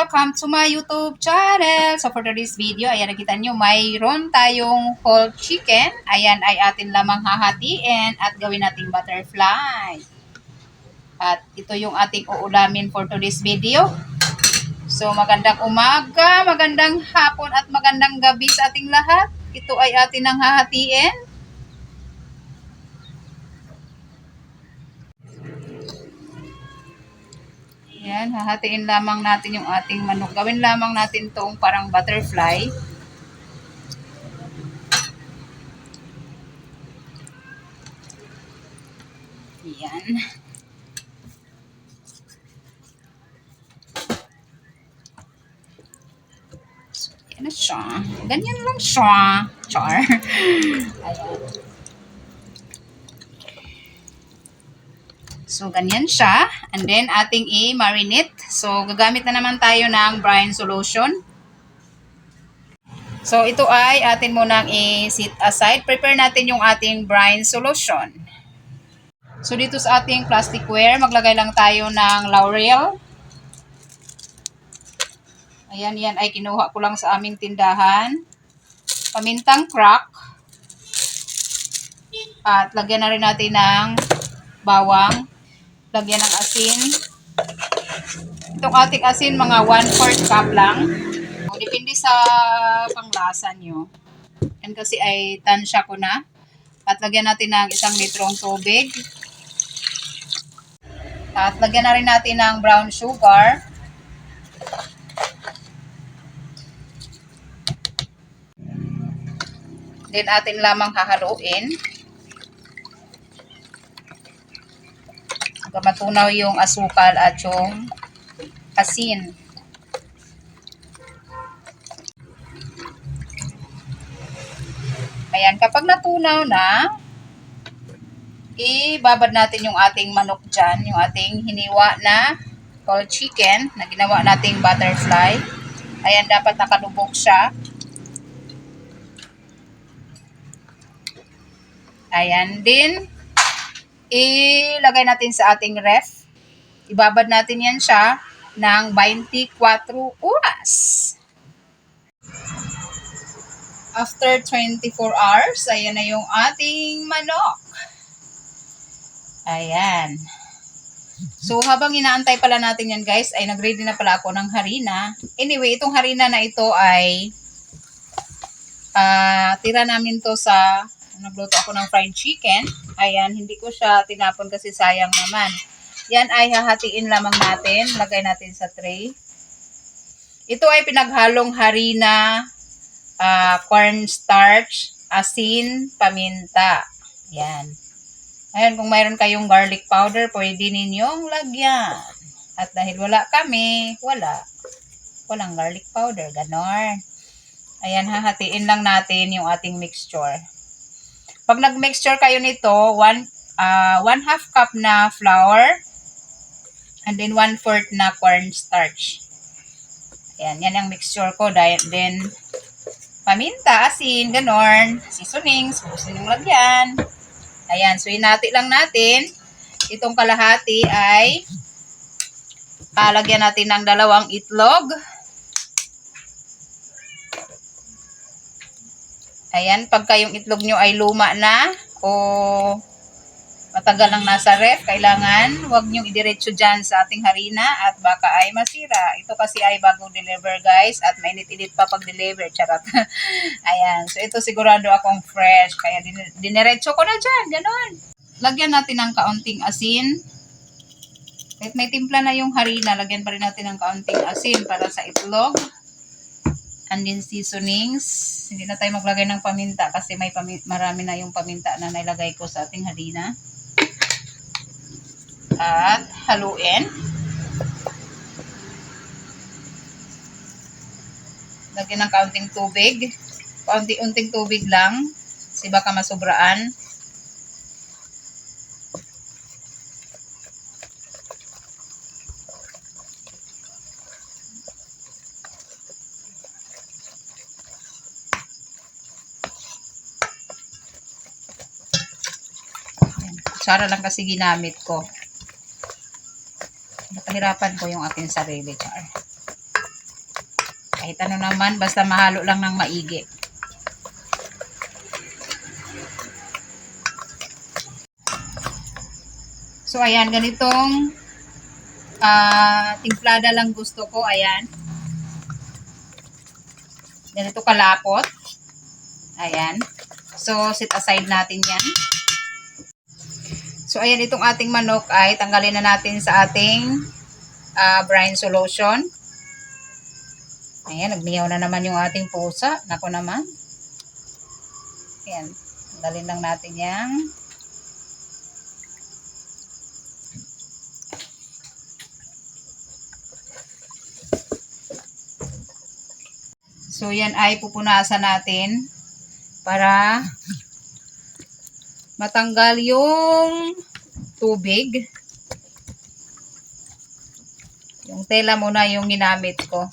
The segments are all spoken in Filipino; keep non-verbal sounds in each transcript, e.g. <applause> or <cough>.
Welcome to my YouTube channel. So for today's video, ayan nakita nyo, mayroon tayong whole chicken. Ayan ay atin lamang hahatiin at gawin nating butterfly. At ito yung ating uulamin for today's video. So magandang umaga, magandang hapon at magandang gabi sa ating lahat. Ito ay atin ang hahatiin. Yan, hahatiin lamang natin yung ating manok. Gawin lamang natin tong parang butterfly. Yan. So, yan na siya. Ganyan lang siya. Char. <laughs> Ayan. So, ganyan siya. And then, ating i-marinate. So, gagamit na naman tayo ng brine solution. So, ito ay atin munang i-sit aside. Prepare natin yung ating brine solution. So, dito sa ating plasticware, maglagay lang tayo ng laurel. Ayan, yan ay kinuha ko lang sa aming tindahan. Pamintang crack. At lagyan na rin natin ng bawang lagyan ng asin. Itong ating asin, mga 1-4 cup lang. Depende sa panglasa nyo. Yan kasi ay tansya ko na. At lagyan natin ng isang litrong tubig. At lagyan na rin natin ng brown sugar. Then atin lamang hahaluin. Hanggang matunaw yung asukal at yung asin. Ayan, kapag natunaw na, ibabad natin yung ating manok dyan, yung ating hiniwa na whole chicken na ginawa nating butterfly. Ayan, dapat nakalubog siya. Ayan din ilagay natin sa ating ref. Ibabad natin yan siya ng 24 oras. After 24 hours, ayan na yung ating manok. Ayan. So, habang inaantay pala natin yan guys, ay nag-ready na pala ako ng harina. Anyway, itong harina na ito ay uh, tira namin to sa nagluto ako ng fried chicken. Ayan, hindi ko siya tinapon kasi sayang naman. Yan ay hahatiin lamang natin. Lagay natin sa tray. Ito ay pinaghalong harina, uh, cornstarch, asin, paminta. Yan. Ayan, kung mayroon kayong garlic powder, pwede ninyong lagyan. At dahil wala kami, wala. Walang garlic powder. Ganon. Ayan, hahatiin lang natin yung ating mixture. Pag nag-mixture kayo nito, one, uh, one half cup na flour, and then one fourth na cornstarch. Ayan, yan ang mixture ko. Then, paminta, asin, ganon, seasonings, kung gusto nyo lagyan. Ayan, so hinati lang natin. Itong kalahati ay palagyan natin ng dalawang itlog. Ayan, pagka yung itlog nyo ay luma na o matagal lang nasa ref, kailangan huwag nyo idiretso dyan sa ating harina at baka ay masira. Ito kasi ay bagong deliver guys at mainit-init pa pag deliver. Charot. <laughs> Ayan, so ito sigurado akong fresh kaya din diniretso ko na dyan. Ganon. Lagyan natin ng kaunting asin. Kahit may timpla na yung harina, lagyan pa rin natin ng kaunting asin para sa itlog and then seasonings. Hindi na tayo maglagay ng paminta kasi may paminta, marami na yung paminta na nilagay ko sa ating harina. At haluin. Lagyan ng kaunting tubig. Kaunti-unting tubig lang. Kasi baka masubraan. Kutsara lang kasi ginamit ko. Napahirapan ko yung aking sarili, char. Kahit ano naman, basta mahalo lang ng maigi. So, ayan, ganitong ah timplada lang gusto ko. Ayan. Ganito kalapot. Ayan. So, sit aside natin yan. So, ayan, itong ating manok ay tanggalin na natin sa ating ah, brine solution. Ayan, nagmiyaw na naman yung ating pusa. Nako naman. Ayan, tanggalin lang natin yan. So, yan ay pupunasan natin para matanggal yung tubig. Yung tela muna yung ginamit ko.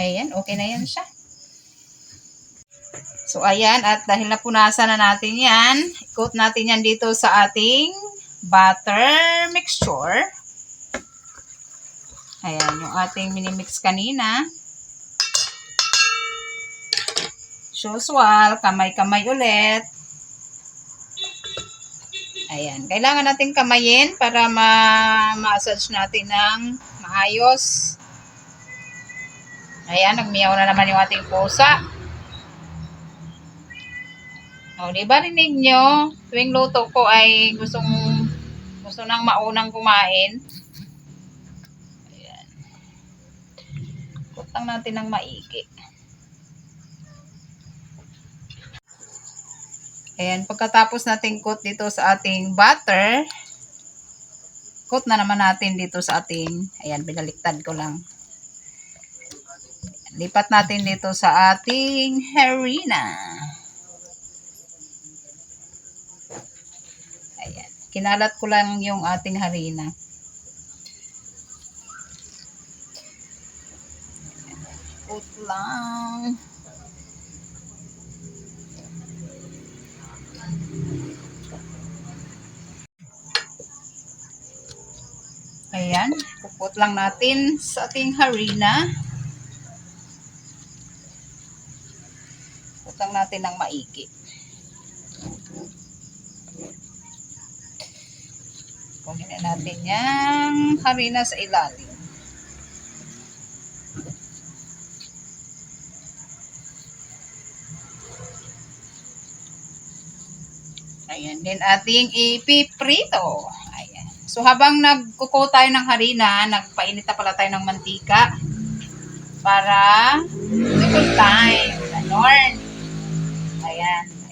Ayan, okay na yan siya. So, ayan. At dahil napunasan na natin yan, ikot natin yan dito sa ating butter mixture. Ayan, yung ating minimix kanina. Usual, kamay-kamay ulit. Ayan, kailangan natin kamayin para ma-massage natin ng maayos. Ayan, nagmiyaw na naman yung ating pusa. O, di ba rinig nyo? Tuwing luto ko ay gustong gusto nang maunang kumain. Ayan. Kutang natin ng maigi. Ayan, pagkatapos natin coat dito sa ating butter, coat na naman natin dito sa ating, ayan, binaliktad ko lang. Lipat natin dito sa ating harina. Ayan. Kinalat ko lang yung ating harina. Put lang. Ayan. Puput lang natin sa ating harina. Putang natin ng maigi. Kunin na natin yung harina sa ilalim. Ayan din ating ipiprito. Ayan. So habang nagkuko tayo ng harina, nagpainit na pala tayo ng mantika para good time. Ganon.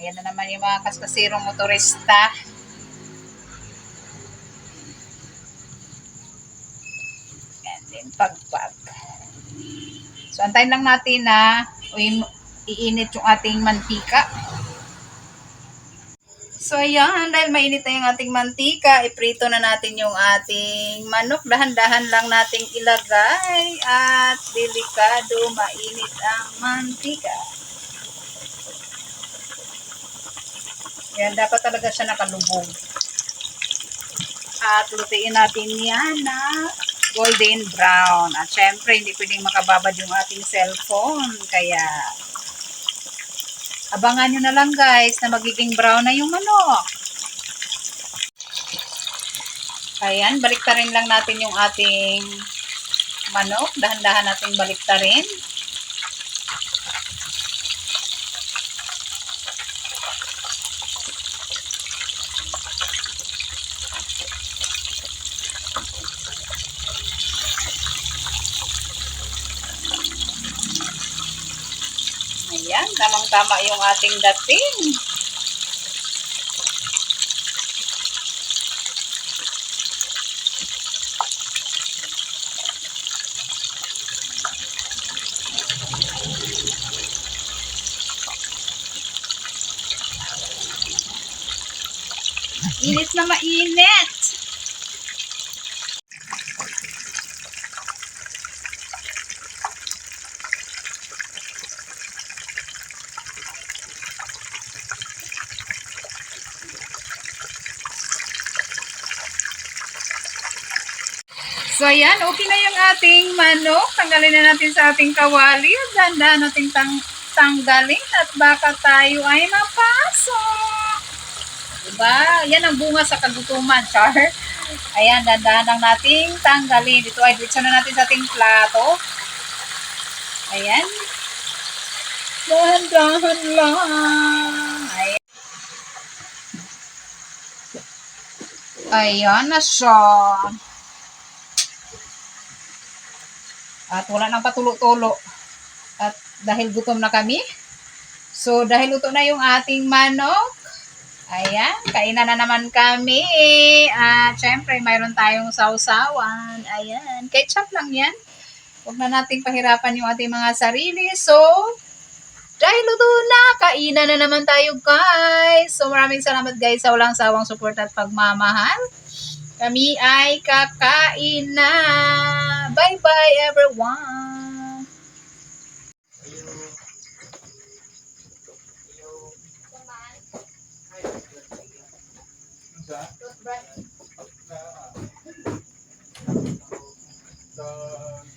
Ayan. Na naman yung mga kaskasirong motorista. Ayan din, pagpag. So, antayin lang natin na iinit yung ating mantika. So, ayan, dahil mainit na yung ating mantika, iprito na natin yung ating manok. Dahan-dahan lang nating ilagay at delikado mainit ang mantika. Yan, dapat talaga siya nakalubog. At lutuin natin yan na golden brown. At syempre, hindi pwedeng makababad yung ating cellphone. Kaya, abangan nyo na lang guys na magiging brown na yung manok. Ayan, baliktarin lang natin yung ating manok. Dahan-dahan natin baliktarin. Ayan, tamang-tama yung ating dating. Init na mainit! Ayan, okay na yung ating manok. Tanggalin na natin sa ating kawali. Dahan-dahan natin tang tanggalin at baka tayo ay mapasok. Diba? Yan ang bunga sa kagutuman, Char. Ayan, dahan-dahan lang nating tanggalin. Ito ay ditso na natin sa ating plato. Ayan. Dahan-dahan lang. Ayan. Ayan na siya. At wala nang patulo-tulo. At dahil gutom na kami, so dahil luto na yung ating manok, ayan, kainan na naman kami. At syempre, mayroon tayong sausawan. Ayan, ketchup lang yan. Huwag na nating pahirapan yung ating mga sarili. So, dahil luto na, kainan na naman tayo guys. So maraming salamat guys sa walang sawang support at pagmamahal. Kami ay kakain na. Bye-bye everyone. Toothbrush. The